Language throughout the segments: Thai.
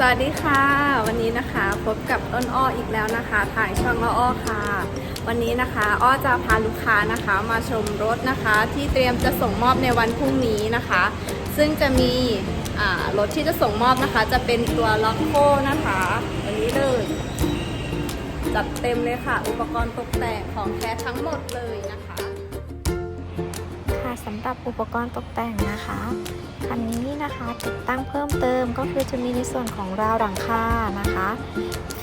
สวัสดีค่ะ วันนี้นะคะพบกับต้นอ้ออีกแล้วนะคะถ่ายช่องอ้อค่ะ วันนี้นะคะอ้อจะพาลูกค้านะคะมาชมรถนะคะ ที่เตรียมจะส่งมอบในวันพรุ่งนี้นะคะ ซึ่งจะมีรถที่จะส่งมอบนะคะ จะเป็นตัวล็อกโคนะคะวันนี้เลยจัดเต็มเลยค่ะ อุปกรณ์ตกแต่งของแท้ทั้งหมดเลยนะคะำหรับอุปกรณ์ตกแต่งนะคะ คันนี้นะคะติดตั้งเพิ่มเติมก็คือจะมีในส่วนของราวหลังคานะคะ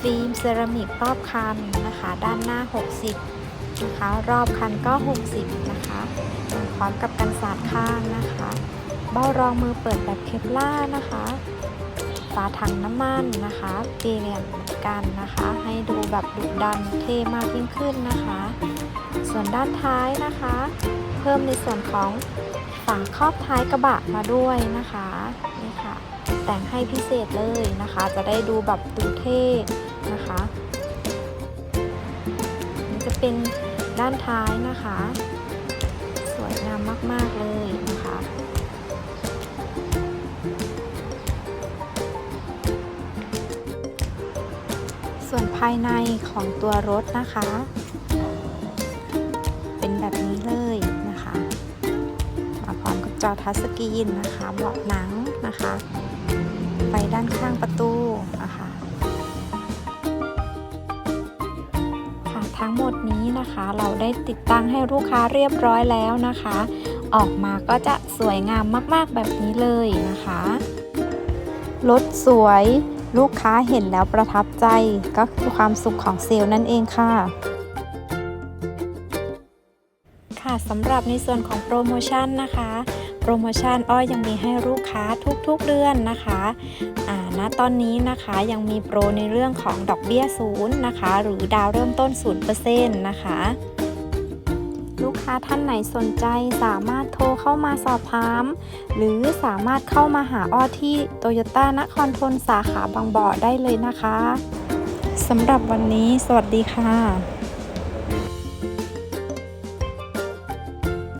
ฟิล์มเซรามิกรอบคันนะคะ ด้านหน้า 60 นะคะ รอบคันก็ 60 นะคะพร้อมกับกันสาดข้างนะคะ เบ้ารองมือเปิดแบบเคปล่านะคะฝาถังน้ำมันนะคะเปลี่ยนกันนะคะ ให้ดูแบบดุดันเท่มากยิ่งขึ้นนะคะ ส่วนด้านท้ายนะคะ พิ่มในส่วนของฝาครอบท้ายกระบะมาด้วยนะคะนี่ค่ะ แต่งให้พิเศษเลยนะคะ จะได้ดูแบบดูเท่นะคะนี่จะเป็นด้านท้ายนะคะ สวยงามมาก ๆ เลยนะคะส่วนภายในของตัวรถนะคะ จอทัชสกรีนนะคะเบาะหนังนะคะไฟด้านข้างประตูนะคะค่ะทั้งหมดนี้นะคะเราได้ติดตั้งให้ลูกค้าเรียบร้อยแล้วนะคะ ออกมาก็จะสวยงามมากๆแบบนี้เลยนะคะรถสวยลูกค้าเห็นแล้วประทับใจก็คือความสุขของเซลล์นั่นเองค่ะค่ะ สำหรับในส่วนของโปรโมชั่นนะคะ โปรโมชั่นอ้อยยังมีให้ลูกค้าทุกๆเดือนนะคะอ่าณตอนนี้นะคะยังมีโปรในเรื่องของดอกเบี้ยศูนย์นะคะ หรือดาวเริ่มต้น0%นะคะลูกค้าท่านไหนสนใจสามารถโทรเข้ามาสอบถาม หรือสามารถเข้ามาหาอ้อที่โตโยต้านครทนสาขาบางบ่อได้เลยนะคะสำหรับวันนี้ สวัสดีค่ะ